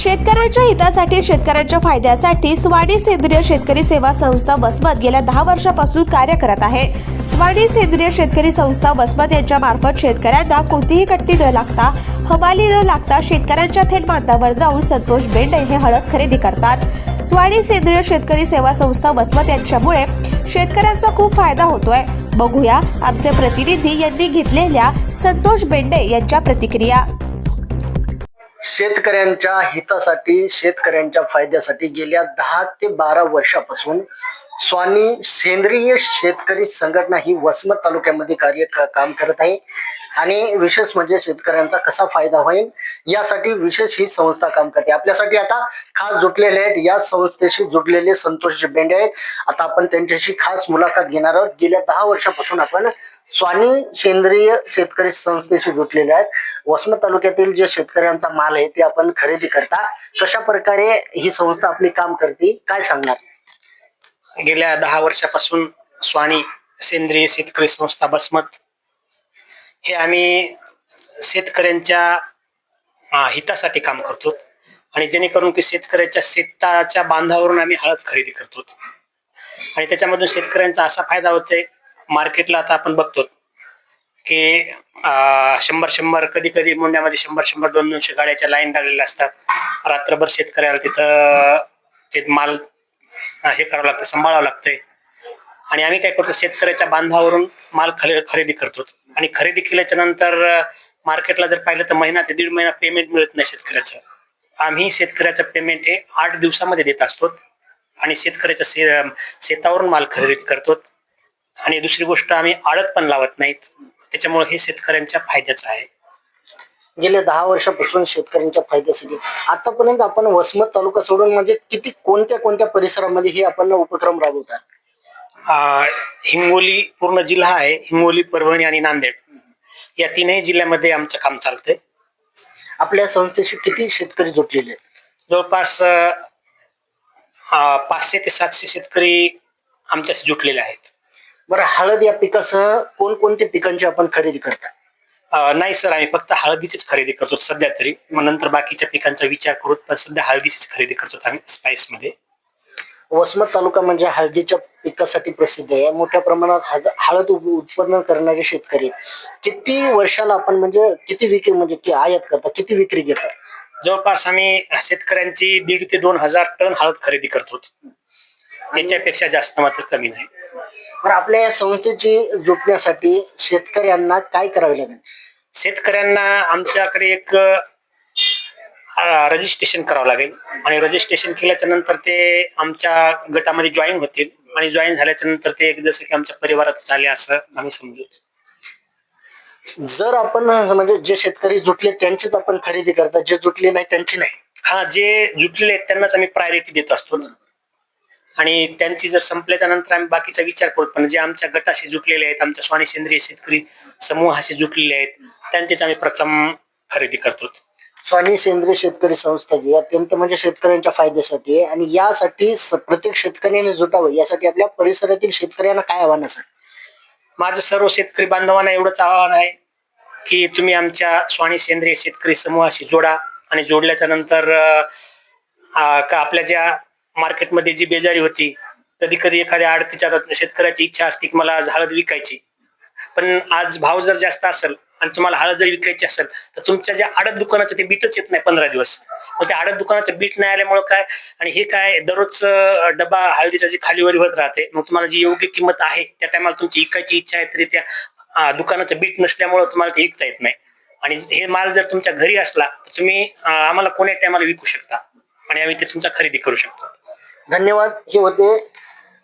शेतकऱ्यांच्या हितासाठी शेतकऱ्यांच्या फायद्यासाठी स्वाडी सेंद्रिय शेतकरी सेवा संस्था वसमत गेल्या दहा वर्षापासून कार्य करत आहे. स्वाडी सेंद्रिय शेतकरी संस्था वसमत यांच्या मार्फत शेतकऱ्यांना कोणतीही कट्टी न लागता हवाली न लागता शेतकऱ्यांच्या थेट बांधावर जाऊन संतोष बेंडे हे हळद खरेदी करतात. स्वाडी सेंद्रिय शेतकरी सेवा संस्था वसमत यांच्यामुळे शेतकऱ्यांचा खूप फायदा होतोय. बघूया आमचे प्रतिनिधी यांनी घेतलेल्या संतोष बेंडे यांच्या प्रतिक्रिया. शेतकऱ्यांच्या हितासाठी शेतकऱ्यांच्या फायद्यासाठी गेल्या दहा ते बारा वर्षापासून स्वामी सेंद्रिय शेतकरी संघटना ही वसमत तालुक्यामध्ये कार्य काम करत आहे. आणि विशेष म्हणजे शेतकऱ्यांचा कसा फायदा होईल यासाठी विशेष ही संस्था काम करते. आपल्यासाठी आता खास जुटलेले आहेत. या संस्थेशी जुटलेले संतोष बेंडे आहेत. आता आपण त्यांच्याशी खास मुलाखत घेणार आहोत. गेल्या दहा वर्षापासून आपण स्वानी सेंद्रिय शेतकरी संस्थेशी जुटलेले आहेत. वसमत तालुक्यातील जे शेतकऱ्यांचा माल आहे ते आपण खरेदी करता. कशा प्रकारे ही संस्था आपली काम करते काय सांगणार? गेल्या दहा वर्षापासून स्वानी सेंद्रिय शेतकरी संस्था बसमत. हे आम्ही शेतकऱ्यांच्या हितासाठी काम करतो. आणि जेणेकरून की शेतकऱ्याच्या शेताच्या बांधावरून आम्ही हळद खरेदी करतो. आणि त्याच्यामधून शेतकऱ्यांचा असा फायदा होतोय मार्केटला आता आपण बघतो की शंभर शंभर कधी कधी मुंड्यामध्ये शंभर शंभर दोन दोनशे गाड्याच्या लाईन लागलेल्या असतात. रात्रभर शेतकऱ्याला तिथं ते माल हे करावं लागतं सांभाळावं लागतंय. आणि आम्ही काय करतो शेतकऱ्याच्या बांधावरून माल खरे खरेदी करतो. आणि खरेदी केल्याच्यानंतर मार्केटला जर पाहिलं तर महिना ते दीड महिना पेमेंट मिळत नाही शेतकऱ्याचं. आम्ही शेतकऱ्याचं पेमेंट हे आठ दिवसामध्ये देत असतो. आणि शेतकऱ्याच्या शेतावरून माल खरेदी करतो. आणि दुसरी गोष्ट आम्ही आडत पण लावत नाहीत. त्याच्यामुळे हे शेतकऱ्यांच्या फायद्याचं आहे. गेल्या दहा वर्षापासून शेतकऱ्यांच्या फायद्यासाठी आतापर्यंत आपण वसमत तालुका सोडून म्हणजे किती कोणत्या कोणत्या परिसरामध्ये हे आपण उपक्रम राबवतात? हिंगोली पूर्ण जिल्हा आहे. हिंगोली परभणी आणि नांदेड. या तीनही जिल्ह्यामध्ये आमचं काम चालतंय. आपल्या संस्थेशी किती शेतकरी जुटलेले जवळपास पाचशे ते सातशे शेतकरी आमच्याशी जुटलेले आहेत. बरं हळद या पिकासह कोणकोणत्या पिकांची आपण खरेदी करता? नाही सर आम्ही फक्त हळदीचीच खरेदी करतो सध्या तरी. मग नंतर बाकीच्या पिकांचा विचार करू पण सध्या हळदीचीच खरेदी करतो आम्ही स्पाइसमध्ये वसमत तालुका म्हणजे हळदीच्या पिकासाठी प्रसिद्ध आहे. मोठ्या प्रमाणात हळद उत्पन्न करणारे शेतकरी. किती वर्षाला आपण म्हणजे किती विक्री म्हणजे कि आयात करता किती विक्री घेता? जवळपास आम्ही शेतकऱ्यांची दीड ते दोन हजार टन हळद खरेदी करतो. त्याच्यापेक्षा जास्त मात्र कमी नाही. बरं आपल्या या संस्थेची जुटण्यासाठी शेतकऱ्यांना काय करावे लागेल? शेतकऱ्यांना आमच्याकडे एक रजिस्ट्रेशन करावं लागेल. आणि रजिस्ट्रेशन केल्याच्यानंतर ते आमच्या गटामध्ये जॉईन होतील. आणि जॉईन झाल्याच्यानंतर ते एक जसं की आमच्या परिवारात झाले असं आम्ही समजू. जर आपण म्हणजे जे शेतकरी जुटले त्यांचीच आपण खरेदी करता. जे जुटले नाही त्यांची नाही. हा जे जुटलेले आहेत त्यांनाच आम्ही प्रायोरिटी देत असतो. आणि त्यांची जर संपल्याच्या नंतर आम्ही बाकीचा विचार करतो पण जे आमच्या गटाशी जुटलेले आहेत आमच्या स्वानी सेंद्रिय शेतकरी समूहाशी जुटलेले आहेत त्यांचेच आम्ही प्रथम खरेदी करतो. स्वानी सेंद्रिय शेतकरी संस्था जी अत्यंत म्हणजे शेतकऱ्यांच्या फायद्यासाठी आहे आणि यासाठी प्रत्येक शेतकऱ्याने जुटावं यासाठी आपल्या परिसरातील शेतकऱ्यांना काय आव्हान असेल माझं सर्व शेतकरी बांधवांना एवढंच आवाहन आहे की तुम्ही आमच्या स्वानी सेंद्रिय शेतकरी समूहाशी जोडा आणि जोडल्याच्या नंतर का आपल्या ज्या मार्केटमध्ये जी बेजारी होती कधी कधी एखाद्या आडतीच्या शेतकऱ्याची इच्छा असते की मला आज हळद विकायची. पण आज भाव जर जास्त असेल आणि तुम्हाला हळद जर विकायची असेल तर तुमच्या ज्या आडत दुकानाचं ते बीटच येत नाही पंधरा दिवस. मग त्या आडत दुकानाचं बीट नाही आल्यामुळे काय? आणि हे काय दररोज डबा हळदीचा जी खालीवर होत राहते मग तुम्हाला जी योग्य किंमत आहे त्या टायमाला तुमची विकायची इच्छा आहे तरी त्या दुकानाचं बीट नसल्यामुळे तुम्हाला ते विकता येत नाही. आणि हे माल जर तुमच्या घरी असला तर तुम्ही आम्हाला कोण्या टायमाला विकू शकता? आणि आम्ही ते तुमचा खरेदी करू शकतो. धन्यवाद. हे होते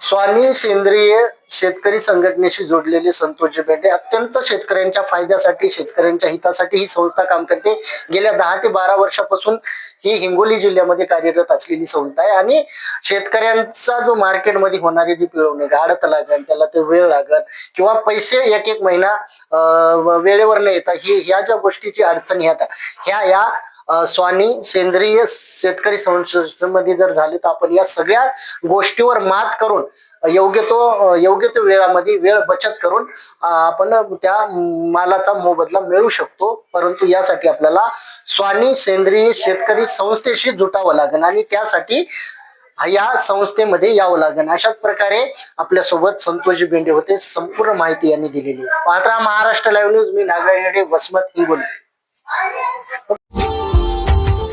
स्वानी सेंद्रिय शेतकरी संघटनेशी जोडलेले संतोषजी पेटे अत्यंत शेतकऱ्यांच्या फायद्यासाठी शेतकऱ्यांच्या हितासाठी ही संस्था काम करते. गेल्या दहा ते बारा वर्षापासून ही हिंगोली जिल्ह्यामध्ये कार्यरत असलेली संस्था आहे आणि शेतकऱ्यांचा जो मार्केटमध्ये होणारी जी पिळवणी आडत लागल त्याला ते वेळ लागल किंवा पैसे एक एक महिना अं, वेळेवर न येता ही ह्या ज्या गोष्टीची अडचण येतात ह्या या स्वानी सेंद्रिय शेतकरी संस्थेमध्ये जर झाले तर आपण या सगळ्या गोष्टीवर मात करून योग्य तो योग्य तो वेळामध्ये वेळ बचत करून आपण त्या मालाचा मोबदला मिळू शकतो. परंतु यासाठी आपल्याला स्वानी सेंद्रिय शेतकरी संस्थेशी जुटावं लागेल आणि त्यासाठी या संस्थेमध्ये यावं लागेल. अशाच प्रकारे आपल्यासोबत संतोषजी बेंडे होते. संपूर्ण माहिती यांनी दिलेली आहे. महाराष्ट्र लाईव्ह न्यूज मी नागरिक वसमत हिंगोली.